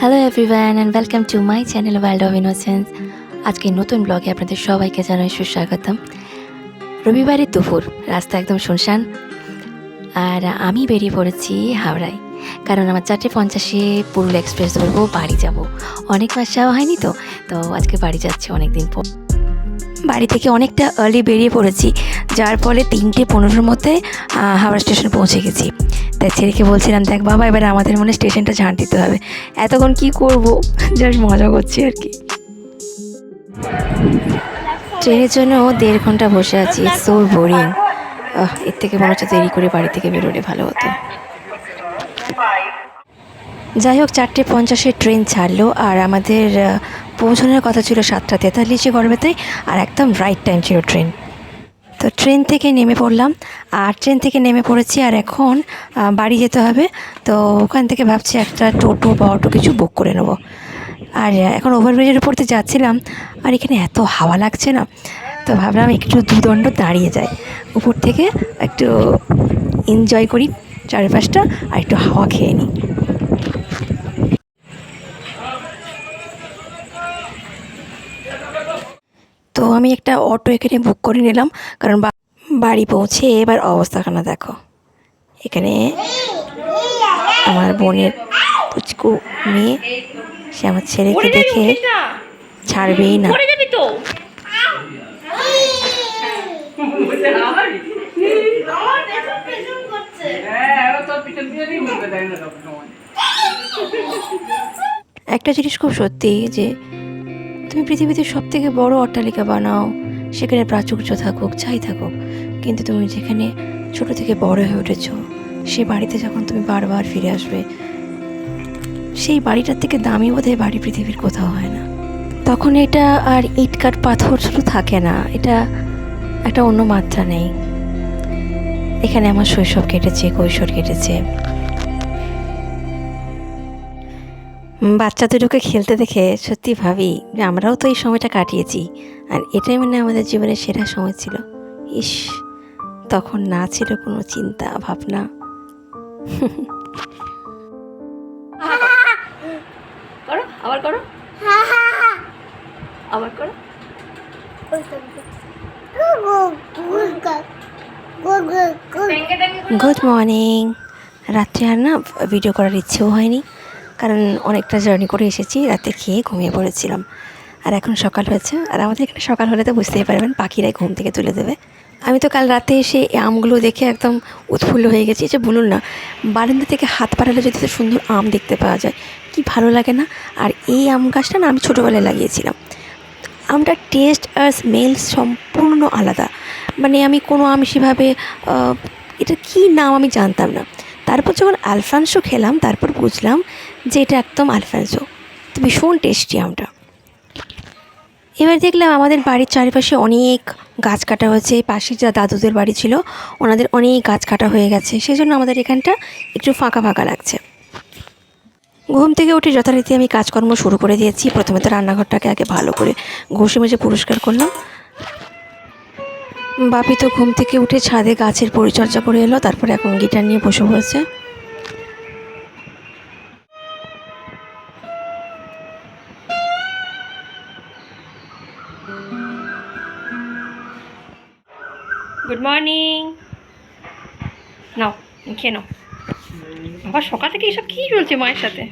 Hello everyone and welcome to my channel world of innocence আজকে নতুন ব্লগে আপনাদের সবাইকে জানাই সুস্বাগতম। রবিবারের দুপুর, রাস্তা একদম শুনশান। আর আমি বেরিয়ে পড়েছি হাওড়ায়। কারণ আমার চারটে পঞ্চাশে পুরুল এক্সপ্রেস ধরবো, বাড়ি যাব। অনেক মাস যাওয়া হয়নি তো তো আজকে বাড়ি যাচ্ছি অনেক দিন পর। বাড়ি থেকে অনেকটা আর্লি বেরিয়ে পড়েছি। যার ফলে তিনটে পনেরোর মধ্যে হাওড়া স্টেশন পৌঁছে গেছি। তাই ছেলেকে বলছিলাম, দেখ বাবা, এবার আমাদের মনে স্টেশনটা ঝাঁট দিতে হবে। এতক্ষণ কি করব? জাস্ট মজা করছি আর কি। ট্রেনের জন্য দেড় ঘণ্টা বসে আছি সো বোরিং। এর থেকে মনে হচ্ছে দেরি করে বাড়ি থেকে বেরোলে ভালো হতো। যাই হোক, চারটে পঞ্চাশে ট্রেন ছাড়লো, আর আমাদের পৌঁছানোর কথা ছিল সাতটা তেতাল্লিশে গড়বেতে আর একদম রাইট টাইম ছিল ট্রেন। তো ট্রেন থেকে নেমে পড়লাম। আর ট্রেন থেকে নেমে পড়েছি আর এখন বাড়ি যেতে হবে। তো ওখান থেকে ভাবছি একটা টোটো বা অটো কিছু বুক করে নেব। আর এখন ওভারব্রিজের উপর দিয়ে যাচ্ছিলাম, আর এখানে এত হাওয়া লাগছে না। তো ভাবলাম একটু দুদণ্ড দাঁড়িয়ে যাই। উপর থেকে একটু এনজয় করি চারপাশটা, আর একটু হাওয়া খেয়ে নিই। তো আমি একটা অটো এখানে বুক করে নিলাম কারণ বাড়ি পৌঁছে এবার অবস্থাখানা দেখো। এখানে আমার বোনের পুচকু মেয়ে সে আমার ছেলেকে দেখে ছাড়বেই না। একটা জিনিস খুব সত্যি যে তুমি পৃথিবীতে সব থেকে বড় অট্টালিকা বানাও। সেখানে প্রাচুর্য থাকুক যাই থাকুক। কিন্তু তুমি যেখানে ছোট থেকে বড় হয়ে উঠেছ, সে বাড়িতে যখন তুমি বারবার ফিরে আসবে, সেই বাড়িটার থেকে দামি বোধহয় বাড়ি পৃথিবীর কোথাও হয় না। তখন এটা আর ইট কাঠ পাথর শুধু থাকে না, এটা একটা অন্য মাত্রা নেই। এখানে আমার শৈশব কেটেছে, কৈশোর কেটেছে। বাচ্চা দুটোকে খেলতে দেখে সত্যি ভাবি যে আমরাও তো এই সময়টা কাটিয়েছি। আর এটাই মানে আমাদের জীবনের সেরা সময় ছিল। ইস, তখন না ছিল কোনো চিন্তা, ভাবনা। করো, আবার করো। আবার করো। Good morning. রাত্রে আর না, ভিডিও করার ইচ্ছেও হয়নি। কারণ অনেকটা জার্নি করে এসেছি, রাতে খেয়ে ঘুমিয়ে পড়েছিলাম। আর এখন সকাল হয়েছে, আর আমাদের এখানে সকাল হলে তো বুঝতেই পারবেন, পাখিরাই ঘুম থেকে তুলে দেবে। আমি তো কাল রাতে এসে এই আমগুলো দেখে একদম উৎফুল্ল হয়ে গেছি যে বলুন না, বারান্দা থেকে হাত পাড়ালে যদি এত সুন্দর আম দেখতে পাওয়া যায়, কি ভালো লাগে না? আর এই আম গাছটা না আমি ছোটোবেলায় লাগিয়েছিলাম। আমটার টেস্ট আর স্মেল সম্পূর্ণ আলাদা। মানে আমি কোনো আম সেভাবে এটা কী নাম আমি জানতাম না। তারপর যখন আলফানসো খেলাম, তারপর বুঝলাম যে এটা একদম আলফানসো। তো ভীষণ টেস্টি আমটা। এবার দেখলাম আমাদের বাড়ির চারিপাশে অনেক গাছ কাটা হয়েছে। পাশে যা দাদুদের বাড়ি ছিল, ওনাদের অনেক গাছ কাটা হয়ে গেছে। সেই জন্য আমাদের এখানটা একটু ফাঁকা ফাঁকা লাগছে। ঘুম থেকে উঠে যথারীতি আমি কাজকর্ম শুরু করে দিয়েছি। প্রথমে তো রান্নাঘরটাকে আগে ভালো করে ঘষে মেজে পরিষ্কার করলাম। বাপি তো ঘুম থেকে উঠে ছাদে গাছের পরিচর্যা করে এলো, তারপরে এখন গিটার নিয়ে বসে পড়েছে। গুড মর্নিং নাও, খেয়ে নাও। আবার সকাল থেকে এসব কি চলছে মায়ের সাথে?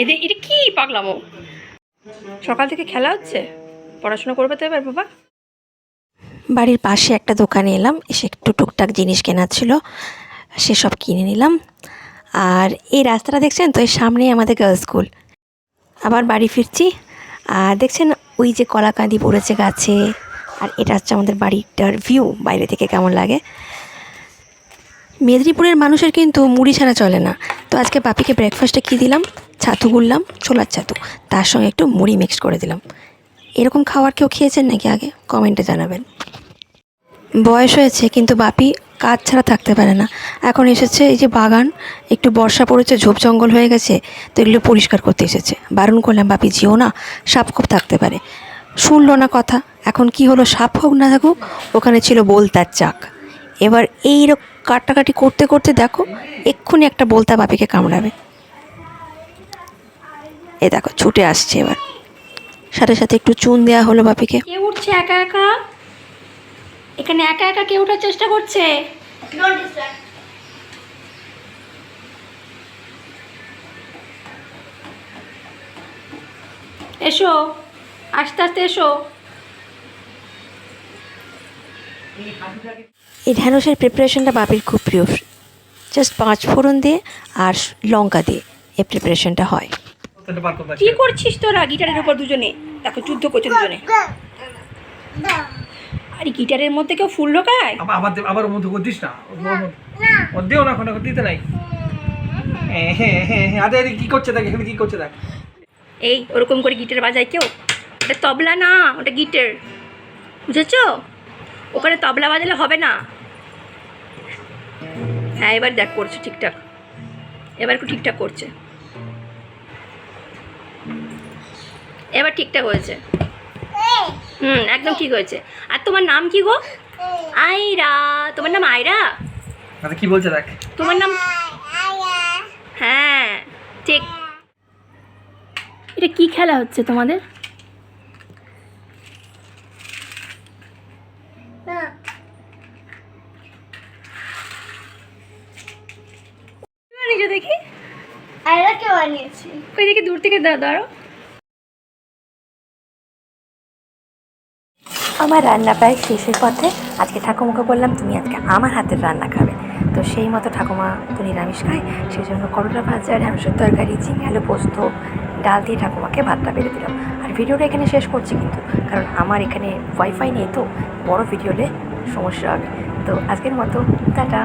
এদের, এটা কি পাগলামো? সকাল থেকে খেলা হচ্ছে? পড়াশোনা করবে তো এবার, বাবা? বাড়ির পাশে একটা দোকানে এলাম, এসে একটু টুকটাক জিনিস কেনার ছিল, সেসব কিনে নিলাম। আর এই রাস্তাটা দেখছেন তো, এর সামনেই আমাদের গার্লস স্কুল আবার বাড়ি ফিরছি, আর দেখছেন ওই যে কলাকাঁদি পড়েছে গাছে, আর এটা হচ্ছে আমাদের বাড়িটার ভিউ বাইরে থেকে কেমন লাগে। মেদিনীপুরের মানুষের কিন্তু মুড়ি ছাড়া চলে না। তো আজকে পাপিকে ব্রেকফাস্টে কী দিলাম? ছাতু গুললাম, ছোলার ছাতু। তার সঙ্গে একটু মুড়ি মিক্স করে দিলাম। এরকম খাবার কেউ খেয়েছেন নাকি আগে? কমেন্টে জানাবেন। বয়স হয়েছে, কিন্তু বাপি কাজ ছাড়া থাকতে পারে না। এখন এসেছে এই যে বাগান, একটু বর্ষা পড়েছে, ঝোপ জঙ্গল হয়ে গেছে, তো এগুলো পরিষ্কার করতে এসেছে। বারণ করলাম, বাপি, যেও না, সাপ খুব থাকতে পারে। শুনলো না কথা, এখন কি হলো, সাপ হোক না থাকুক, ওখানে ছিল বোলতার চাক। এবার এই কাটাকাটি করতে করতে দেখো, এক্ষুনি একটা বলতা বাপিকে কামড়াবে। এ দেখো, ছুটে আসছে এবার। সাথে সাথে একটু চুন দেওয়া হলো বাপিকে। কে উঠছে একা একা? এখানে একা একা কে ওঠার চেষ্টা করছে? এসো আস্তে আস্তে এসো। এই ঢ্যাঁড়সের প্রিপারেশনটা বাপির খুব প্রিয়। জাস্ট পাঁচ ফোড়ন দিয়ে আর লঙ্কা দিয়ে এই প্রিপারেশনটা হয়। কি করছিস তোরা গিটারের উপর দুজনে? দেখো যুদ্ধ করছে দুজনে। আরে গিটারের মধ্যে কেউ ফুল ঢোকায়? আবার আবার মধ্যে করে দিস না? দেও না এখন এখন দিতে নাই। হ্যাঁ হ্যাঁ হ্যাঁ হ্যাঁ। আরে কি করছে দেখ এখানে কি করছে দেখ। এই ওরকম করে গিটার বাজায় কেউ? ওটা তবলা না ওটা গিটার। বুঝেছ? ওখানে তবলা বাজালে হবে না। হ্যাঁ এবার দেখ করছে ঠিকঠাক। এবার একটু ঠিকঠাক করছে। এবার ঠিকঠাক হয়েছে। হুম একদম ঠিক হয়েছে। আর তোমার নাম কি গো? আয়রা তোমার নাম আয়রা আরে কি বলছে দেখ। তোমার নাম? হ্যাঁ ঠিক। এটা কি খেলা হচ্ছে তোমাদের? দেখি? আয়রাকে বানিয়েছি। ওই দেখি দূর থেকে দা- দাঁড়ো আমার রান্না প্রায় শেষের পথে আজকে ঠাকুমাকে বললাম, তুমি আজকে আমার হাতের রান্না খাবে। তো সেই মতো ঠাকুমা তো নিরামিষ খায়। সেই জন্য করলা ভাজা ঢ্যাঁড়সের তরকারি, ঝিঙে আলু পোস্ত, ডাল দিয়ে ঠাকুমাকে ভাতটা বেড়ে দিলাম। আর ভিডিওটা এখানে শেষ করছি কিন্তু, কারণ আমার এখানে ওয়াইফাই নেই তো, বড় ভিডিওলে সমস্যা হবে। তো আজকের মতো, টাটা।